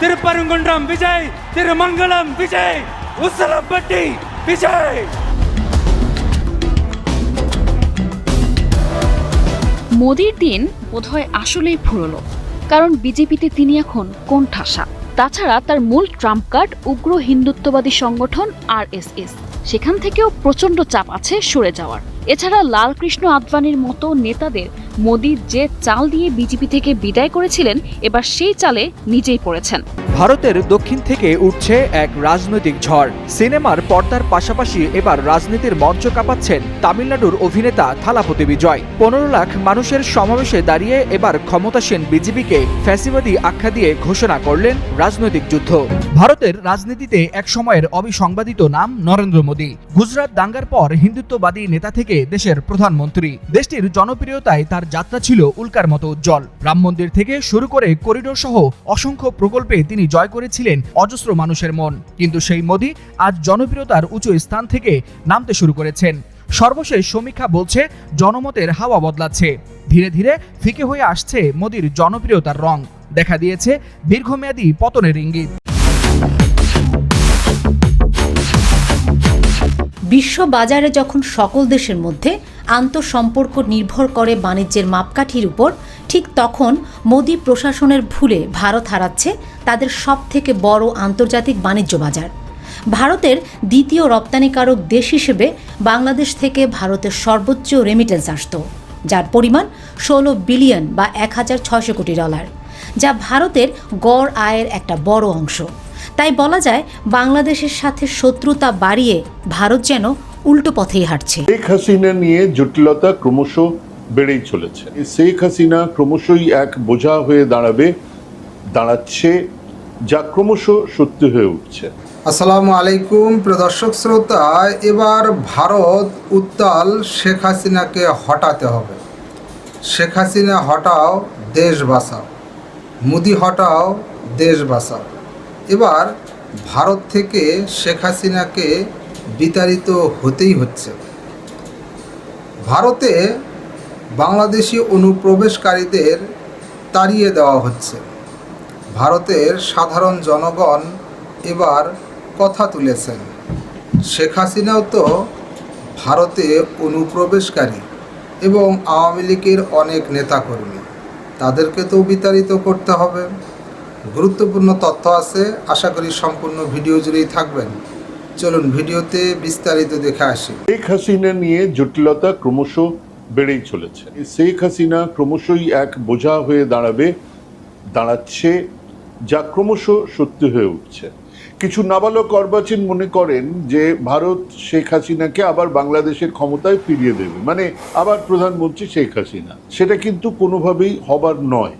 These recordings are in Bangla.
திருப்பரங்குன்றம் விஜய் திருமங்கலம் விஜய் உசலம்பட்டி விஜய் মোদির দিন বোধহয় আসলেই ফুরলো কারণ বিজেপিতে তিনি এখন কোন ঠাসা তাছাড়া তার মূল ট্রাম্প কার্ড উগ্র হিন্দুত্ববাদী সংগঠন আরএসএস সেখান থেকেও প্রচণ্ড চাপ আছে সরে যাওয়ার এছাড়া লালকৃষ্ণ আদবানির মতো নেতাদের মোদি যে চাল দিয়ে বিজেপি থেকে বিদায় করেছিলেন, এবার সেই চালে নিজেই পড়েছেন। ভারতের দক্ষিণ থেকে উঠছে এক রাজনৈতিক ঝড়। সিনেমার পর্দার পাশাপাশি এবার রাজনীতির মঞ্চ কাঁপাচ্ছেন তামিলনাড়ুর অভিনেতা থালাপতি বিজয়। পনেরো লাখ মানুষের সমাবেশে দাঁড়িয়ে এবার ক্ষমতাসীন বিজেপিকে ফ্যাসিবাদী আখ্যা দিয়ে ঘোষণা করলেন রাজনৈতিক যুদ্ধ। ভারতের রাজনীতিতে এক সময়ের অবিসংবাদিত নাম নরেন্দ্র মোদী। গুজরাট দাঙ্গার পর হিন্দুত্ববাদী নেতা থেকে দেশের প্রধানমন্ত্রী। দেশটির জনপ্রিয়তায় তার যাত্রা ছিল উল্কার মতো উজ্জ্বল। রাম মন্দির থেকে শুরু করে করিডোর সহ অসংখ্য প্রকল্পে তিনি জয় করেছিলেন অজস্র মানুষের মন। কিন্তু সেই মোদী আজ জনপ্রিয়তার উঁচু স্থান থেকে নামতে শুরু করেছেন। সর্বশেষ সমীক্ষা বলছে, জনমতের হাওয়া বদলাচ্ছে। ধীরে ধীরে ফিকে হয়ে আসছে মোদীর জনপ্রিয়তার রং। দেখা দিয়েছে দীর্ঘমেয়াদী পতনের ইঙ্গিত। বিশ্ব বাজারে যখন সকল দেশের মধ্যে আন্তঃসম্পর্ক নির্ভর করে বাণিজ্যের মাপকাঠির উপর, ঠিক তখন মোদী প্রশাসনের ভুলে ভারত হারাচ্ছে তাদের সব থেকে বড় আন্তর্জাতিক বাণিজ্য বাজার। ভারতের দ্বিতীয় রপ্তানিকারক দেশ হিসেবে বাংলাদেশ থেকে ভারতের সর্বোচ্চ রেমিটেন্স আসত, যার পরিমাণ ষোলো বিলিয়ন বা এক হাজার ছয়শো কোটি ডলার যা ভারতের গড় আয়ের একটা বড় অংশ। তাই বলা যায় বাংলাদেশের সাথে শত্রুতা বাড়িয়ে ভারত যেন উল্টো পথেই হাঁটছে। শেখ হাসিনা নিয়ে জটিলতা ক্রমশ বেড়েই চলেছে। শেখ হাসিনা ক্রমশই এক বোঝা হয়ে দাঁড়াবে দাঁড়াচ্ছে যা ক্রমশ সত্যি হয়ে উঠছে। আসসালামু আলাইকুম প্রিয় দর্শক শ্রোতা এবার ভারত উত্তাল শেখ হাসিনাকে হটাতে হবে। শেখ হাসিনা হটাও দেশ বাঁচাও মুদি হটাও দেশ বাঁচাও। এবার ভারত থেকে শেখ হাসিনাকে বিতাড়িত হতেই হচ্ছে। ভারতে বাংলাদেশি অনুপ্রবেশকারীদের তাড়িয়ে দেওয়া হচ্ছে। ভারতের সাধারণ জনগণ এবার কথা তুলেছেন। শেখ হাসিনাও তো ভারতে অনুপ্রবেশকারী এবং আওয়ামী লীগের অনেক নেতাকর্মী। তাদেরকে তো বিতাড়িত করতে হবে। গুরুত্বপূর্ণ তথ্য আছে, আশা করি সম্পূর্ণ ভিডিও জুড়েই থাকবেন। চলুন ভিডিওতে বিস্তারিত দেখে আসি। শেখ হাসিনা নিয়ে জটিলতা ক্রমশ বেড়েই চলেছে। শেখ হাসিনা ক্রমশই এক বোঝা হয়ে দাঁড়াবে, দাঁড়াচ্ছে, যা ক্রমশ সত্যি হয়ে উঠছে। কিছু নাবালক অর্বাচীন মনে করেন যে ভারত শেখ হাসিনাকে আবার বাংলাদেশের ক্ষমতায় ফিরিয়ে দেবে। মানে আবার প্রধানমন্ত্রী শেখ হাসিনা। সেটা কিন্তু কোনোভাবেই হবার নয়।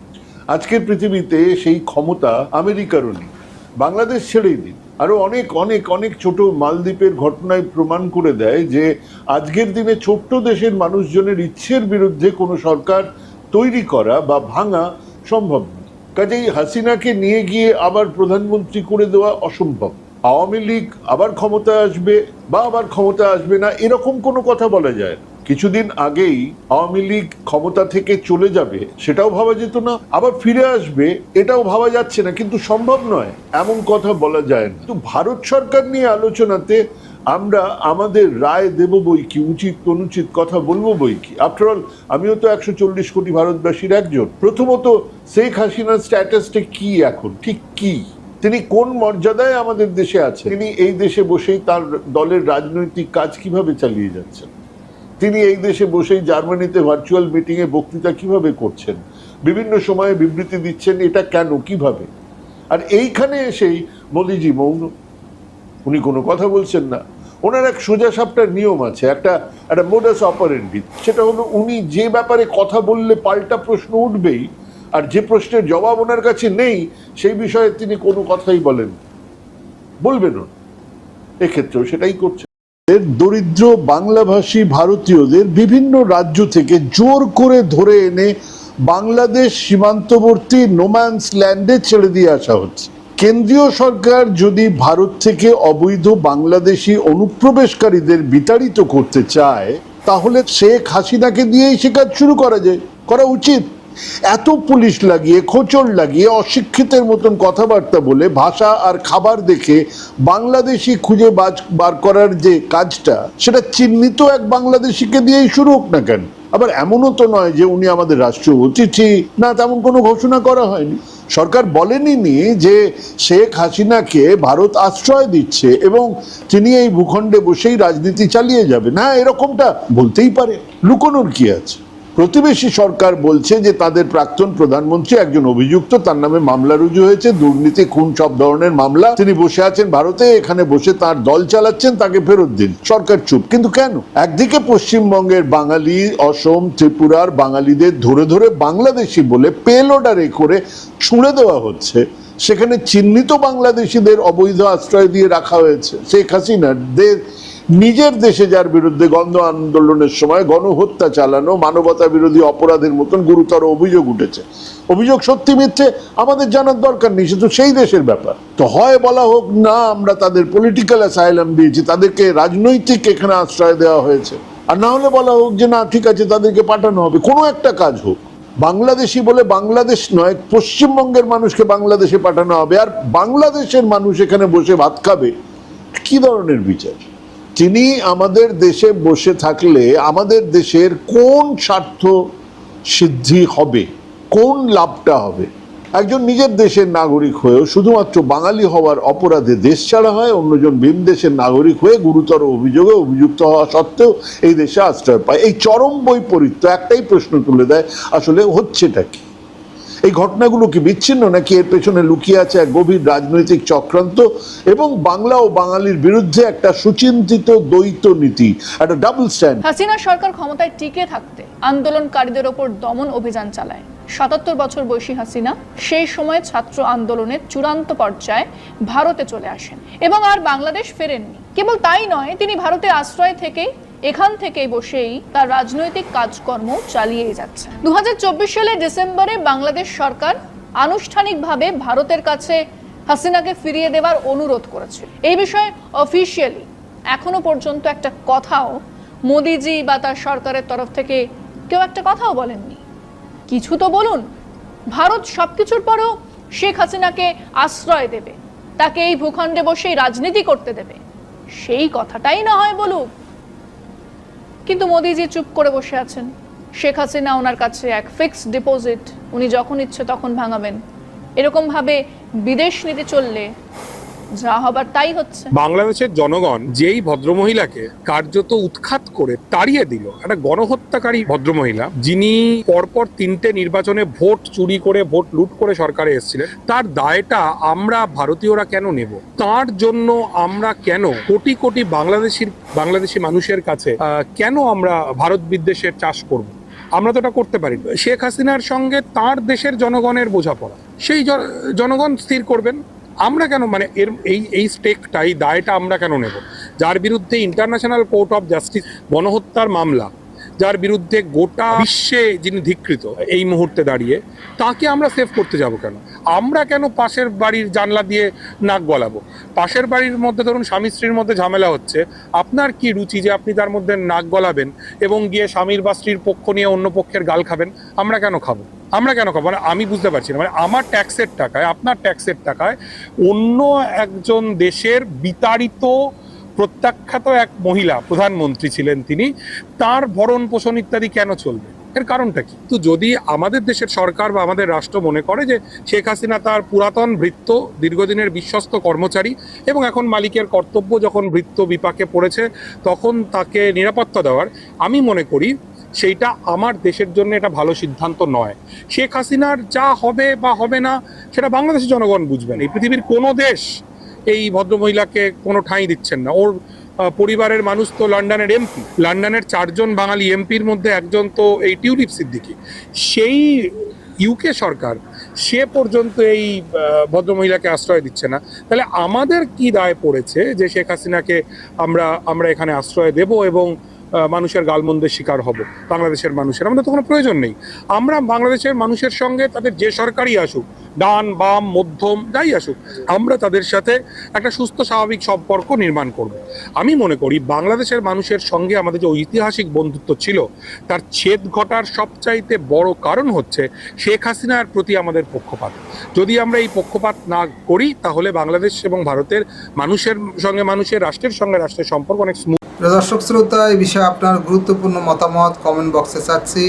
আজকের পৃথিবীতে সেই ক্ষমতা আমেরিকারও নেই, বাংলাদেশ ছেড়েই দিন। আরও অনেক অনেক অনেক ছোট মালদ্বীপের ঘটনায় প্রমাণ করে দেয় যে আজকের দিনে ছোট্ট দেশের মানুষজনের ইচ্ছের বিরুদ্ধে কোনো সরকার তৈরি করা বা ভাঙা সম্ভব নয়। কাজেই হাসিনাকে নিয়ে গিয়ে আবার প্রধানমন্ত্রী করে দেওয়া অসম্ভব। আওয়ামী লীগ আবার ক্ষমতায় আসবে বা আবার ক্ষমতা আসবে না, এরকম কোনো কথা বলা যায় না। কিছুদিন আগেই আওয়ামী লীগ ক্ষমতা থেকে চলে যাবে, সেটাও ভাবা যেত না। আবার ফিরে আসবে, এটাও ভাবা যাচ্ছে না, কিন্তু সম্ভব নয়, এমন কথা বলা যায় না। কিন্তু ভারত সরকার নিয়ে আলোচনাতে আমরা আমাদের রায় দেব বই কি, উচিত অনুচিত কথা বলব বই কি? আফটার অল আমিও তো একশো চল্লিশ কোটি ভারতবাসীর একজন। প্রথমত শেখ হাসিনার স্ট্যাটাসটা কি এখন? ঠিক কি? তিনি কোন মর্যাদায় আমাদের দেশে আছে তিনি এই দেশে বসেই তার দলের রাজনৈতিক কাজ কীভাবে চালিয়ে যাচ্ছেন? তিনি এই দেশে বসেই জার্মানিতে ভার্চুয়াল মিটিংয়ে বক্তৃতা কীভাবে করছেন? বিভিন্ন সময়ে বিবৃতি দিচ্ছেন, এটা কেন, কীভাবে? আর এইখানে এসেই মোদিজি মৌন। উনি কোনো কথা বলছেন না। ওনার এক সোজা সাপটার নিয়ম আছে, একটা একটা মোডাস অপারেন্ডি সেটা হলো উনি যে ব্যাপারে কথা বললে পাল্টা প্রশ্ন উঠবেই, আর যে প্রশ্নের জবাব ওনার কাছে নেই, সেই বিষয়ে তিনি কোনো কথাই বলেন। বলবেন এক্ষেত্রেও সেটাই করছে এর দরিদ্র বাংলাভাষী ভারতীয়দের বিভিন্ন রাজ্য থেকে জোর করে ধরে এনে বাংলাদেশ সীমান্তবর্তী নোম্যান্স ল্যান্ডে ছেড়ে দিয়ে আসা হচ্ছে। কেন্দ্রীয় সরকার যদি ভারত থেকে অবৈধ বাংলাদেশি অনুপ্রবেশকারীদের বিতাড়িত করতে চায়, তাহলে শেখ হাসিনাকে দিয়েই সে কাজ শুরু করা যায়, করা উচিত। এত পুলিশ লাগিয়ে খোঁচড় লাগিয়ে, অশিক্ষিতের মতন কথাবার্তা বলে ভাষা আর খাবার দেখে বাংলাদেশি খুঁজে বাজ- বার করার যে কাজটা, সেটা চিহ্নিত এক বাংলাদেশিকে দিয়েই শুরু হোক না কেন? আবার এমনও তো নয় যে উনি আমাদের রাষ্ট্রীয় অতিথি। না, তেমন কোনো ঘোষণা করা হয়নি। সরকার বলেনি নি যে শেখ হাসিনাকে ভারত আশ্রয় দিচ্ছে এবং তিনি এই ভূখণ্ডে বসেই রাজনীতি চালিয়ে যাবেন। হ্যাঁ এরকমটা বলতেই পারে। লুকোনোর কি আছে? প্রতিবেশী সরকার বলছে যে তাদের প্রাক্তন প্রধানমন্ত্রী একজন অভিযুক্ত, তার নামে মামলা রুজু হয়েছে, দুর্নীতি, খুন, সব ধরনের মামলা। তিনি বসে আছেন ভারতে, এখানে বসে তার দল চালাচ্ছেন, তাকে ফেরত দিন। সরকার চুপ, কিন্তু কেন? একদিকে পশ্চিমবঙ্গের বাঙালি, অসম, ত্রিপুরার বাঙালিদের ধরে ধরে বাংলাদেশি বলে পেল অর্ডারে করে ছুঁড়ে দেওয়া হচ্ছে। সেখানে চিহ্নিত বাংলাদেশিদের অবৈধ আশ্রয় দিয়ে রাখা হয়েছে। শেখ হাসিনার দের নিজের দেশে যার বিরুদ্ধে গন্ধ আন্দোলনের সময় গণহত্যা চালানো, মানবতা বিরোধী অপরাধের মতন গুরুতর অভিযোগ উঠেছে। অভিযোগ সত্যি মিথ্যে, আমাদের জানার দরকার নেই তো সেই দেশের ব্যাপার। তো হয় বলা হোক না, আমরা তাদের পলিটিক্যাল অ্যাসাইলাম দিয়েছি, তাদেরকে রাজনৈতিক এখানে আশ্রয় দেওয়া হয়েছে। আর না হলে বলা হোক যে না, ঠিক আছে, তাদেরকে পাঠানো হবে। কোনো একটা কাজ হোক, বাংলাদেশি বলে বাংলাদেশ নয়, পশ্চিমবঙ্গের মানুষকে বাংলাদেশে পাঠানো হবে। আর বাংলাদেশের মানুষ এখানে বসে ভাত খাবে, কি ধরনের বিচার? তিনি আমাদের দেশে বসে থাকলে আমাদের দেশের কোন স্বার্থ সিদ্ধি হবে? কোন লাভটা হবে? একজন নিজের দেশের নাগরিক হয়েও শুধুমাত্র বাঙালি হওয়ার অপরাধে দেশ ছাড়া হয়, অন্যজন ভিন দেশের নাগরিক হয়ে গুরুতর অভিযোগে অভিযুক্ত হওয়া সত্ত্বেও এই দেশে আশ্রয় পায়। এই চরম বৈপরীত্য একটাই প্রশ্ন তুলে দেয়, আসলে হচ্ছেটা কি? এই ঘটনাগুলো কি বিচ্ছিন্ন নাকি এর পেছনে লুকিয়ে আছে এক গভীর রাজনৈতিক চক্রান্ত এবং বাংলা ও বাঙালির বিরুদ্ধে একটা সুচিন্তিত দ্বৈত নীতি, একটা ডাবল স্ট্যান্ড হাসিনা সরকার ক্ষমতায় টিকে থাকতে আন্দোলনকারীদের ওপর দমন অভিযান চালায়। সাতাত্তর বছর বয়সী হাসিনা সেই সময় ছাত্র আন্দোলনের চূড়ান্ত পর্যায়ে ভারতে চলে আসেন এবং আর বাংলাদেশ ফেরেননি। কেবল তাই নয়, তিনি ভারতে আশ্রয় থেকেই এখান থেকেই বসেই তার রাজনৈতিক কাজকর্ম চালিয়েই যাচ্ছে। চব্বিশ সালের ডিসেম্বরে বাংলাদেশ সরকার আনুষ্ঠানিকভাবে ভারতের কাছে হাসিনাকে ফিরিয়ে দেওয়ার অনুরোধ করেছে। এই বিষয়ে অফিসিয়ালি এখনও পর্যন্ত একটা কথাও মোদিজি বা তার সরকারের তরফ থেকে কেউ একটা কথাও বলেননি। কিছু তো বলুন, ভারত সবকিছুর পরেও শেখ হাসিনাকে আশ্রয় দেবে, তাকে এই ভূখণ্ডে বসেই রাজনীতি করতে দেবে। সেই কথাটাই না হয় বলুক। কিন্তু মোদিজি চুপ করে বসে আছেন। শেখ হাসিনা ওনার কাছে এক ফিক্সড ডিপোজিট। উনি যখন ইচ্ছে তখন ভাঙাবেন। এরকম ভাবে বিদেশ নীতি চললে যা হবার তাই হচ্ছে। বাংলাদেশের জনগণ যেই ভদ্রমহিলাকে কার্যত উৎখাত করে তাড়িয়ে দিল, একটা গণহত্যাকারী ভদ্রমহিলা, যিনি পরপর তিনটে নির্বাচনে ভোট চুরি করে, ভোট লুট করে সরকারে এসেছিলেন, তার দায়টা আমরা ভারতীয়রা কেন নেব? তার জন্য আমরা কেন কোটি কোটি বাংলাদেশির, বাংলাদেশি মানুষের কাছে কেন আমরা ভারত বিদ্বেষের চাষ করব? আমরা তো এটা করতে পারি। শেখ হাসিনার সঙ্গে তার দেশের জনগণের বোঝাপড়া। সেই জনগণ স্থির করবেন। আমরা কেন মানে এর, এই এই স্টেকটা এই দায়টা আমরা কেন নেব? যার বিরুদ্ধে ইন্টারন্যাশনাল কোর্ট অফ জাস্টিস গণহত্যার মামলা, যার বিরুদ্ধে গোটা বিশ্বে যিনি ধিকৃত এই মুহূর্তে দাঁড়িয়ে, তাকে আমরা সেভ করতে যাব কেন? আমরা কেন পাশের বাড়ির জানলা দিয়ে নাক গলাবো? পাশের বাড়ির মধ্যে ধরুন স্বামী স্ত্রীর মধ্যে ঝামেলা হচ্ছে, আপনার কি রুচি যে আপনি তার মধ্যে নাক গলাবেন এবং গিয়ে স্বামীর বা স্ত্রীর পক্ষ নিয়ে অন্য পক্ষের গাল খাবেন? আমরা কেন খাব? আমরা কেন খাব? মানে আমি বুঝতে পারছি না। মানে আমার ট্যাক্সের টাকায়, আপনার ট্যাক্সের টাকায় অন্য একজন দেশের বিতাড়িত, প্রত্যাখ্যাত এক মহিলা প্রধানমন্ত্রী ছিলেন তিনি, তার ভরণ পোষণ ইত্যাদি কেন চলবে? এর কারণটা কি? তো যদি আমাদের দেশের সরকার বা আমাদের রাষ্ট্র মনে করে যে শেখ হাসিনা তার পুরাতন ভৃত্য, দীর্ঘদিনের বিশ্বস্ত কর্মচারী এবং এখন মালিকের কর্তব্য যখন ভৃত্য বিপাকে পড়েছে, তখন তাকে নিরাপত্তা দেওয়ার, আমি মনে করি সেইটা আমার দেশের জন্য এটা ভালো সিদ্ধান্ত নয়। শেখ হাসিনার যা হবে বা হবে না, সেটা বাংলাদেশের জনগণ বুঝবেন এই পৃথিবীর কোনো দেশ এই ভদ্রমহিলাকে কোনো ঠাঁই দিচ্ছেন না। ওর পরিবারের মানুষ তো লন্ডনের এমপি। লন্ডনের চারজন বাঙালি এমপির মধ্যে একজন তো এই টিউলিপ সিদ্দিকি। সেই ইউকে সরকার সে পর্যন্ত এই ভদ্রমহিলাকে আশ্রয় দিচ্ছে না। তাহলে আমাদের কি দায় পড়েছে যে শেখ হাসিনাকে আমরা আমরা এখানে আশ্রয় দেব এবং মানুষের গালমন্দের শিকার হব, বাংলাদেশের মানুষের। আমাদের তো কোনো প্রয়োজন নেই। আমরা বাংলাদেশের মানুষের সঙ্গে তাদের যে সরকারই আসুক, ডান, বাম, মধ্যম, যাই আসুক, আমরা তাদের সাথে একটা সুস্থ, স্বাভাবিক সম্পর্ক নির্মাণ করব। আমি মনে করি বাংলাদেশের মানুষের সঙ্গে আমাদের যে ঐতিহাসিক বন্ধুত্ব ছিল, তার ছেদ ঘটার সবচাইতে বড় কারণ হচ্ছে শেখ হাসিনার প্রতি আমাদের পক্ষপাত। যদি আমরা এই পক্ষপাত না করি, তাহলে বাংলাদেশ এবং ভারতের মানুষের সঙ্গে, মানুষের রাষ্ট্রের সঙ্গে রাষ্ট্রের সম্পর্ক অনেক স্মুথ দর্শক শ্রোতা, এই বিষয়ে আপনার গুরুত্বপূর্ণ মতামত কমেন্ট বক্সে চাচ্ছি।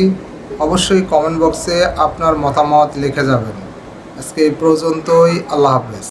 অবশ্যই কমেন্ট বক্সে আপনার মতামত লিখে যাবেন। আজকে এই পর্যন্তই, আল্লাহ হাফেজ।